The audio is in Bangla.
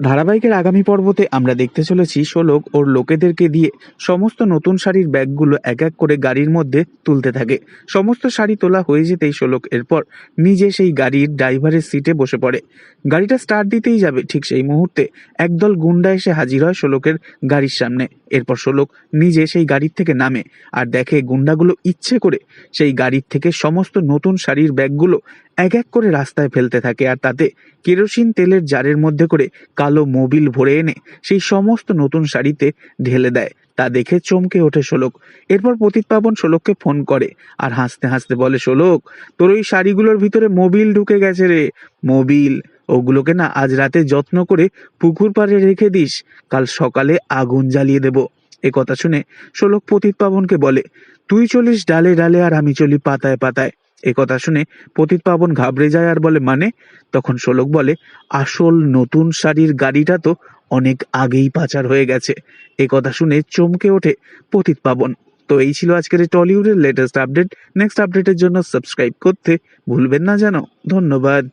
ধারাবাহিকের আগামী পর্বতে আমরা দেখতে চলেছি শোলক ওর লোকেদেরকে দিয়ে সমস্ত নতুন শাড়ির ব্যাগগুলো এক এক করে গাড়ির মধ্যে তুলতে থাকে। সমস্ত শাড়ি তোলা হয়ে যেতেই শোলক এরপর নিজে সেই গাড়ির ড্রাইভারের সিটে বসে পড়ে। গাড়িটা স্টার্ট দিতেই যাবে ঠিক সেই মুহূর্তে একদল গুন্ডা এসে হাজির হয় শোলকের গাড়ির সামনে। এরপর শোলক নিজে সেই গাড়ির থেকে নামে আর দেখে গুন্ডাগুলো ইচ্ছে করে সেই গাড়ির থেকে সমস্ত নতুন শাড়ির ব্যাগগুলো এক এক করে রাস্তায় ফেলতে থাকে আর তাতে কেরোসিন তেলের জারের মধ্যে করে কালো মোবিল ভরে এনে সেই সমস্ত নতুন শাড়িতে ঢেলে দেয়। তা দেখে চমকে ওঠে শোলক। এরপর পতিত পাবন শোলককে ফোন করে আর হাসতে হাসতে বলে, শোলক, তোর ওই শাড়িগুলোর ভিতরে মোবিল ঢুকে গেছে রে, মোবিল। ওগুলোকে না আজ রাতে যত্ন করে পুকুর পাড়ে রেখে দিস। কাল সকালে আগুন জ্বালিয়ে দেব। এ কথা শুনে শোলক পতিত পাবনকে বলে, তুই চলিস ডালে ডালে আর আমি চলি পাতায় পাতায়। এ কথা শুনে পতিত পাবন ঘাবড়ে যায় আর বলে মানে? তখন শোলক বলে, আসল নতুন শাড়ির গাড়িটা তো অনেক আগেই পাচার হয়ে গেছে। এ কথা শুনে চমকে ওঠে পতিত পাবন। তো এই ছিল আজকের টলিউডের লেটেস্ট আপডেট নেক্সট আপডেটের জন্য সাবস্ক্রাইব করতে ভুলবেন না জানো। ধন্যবাদ।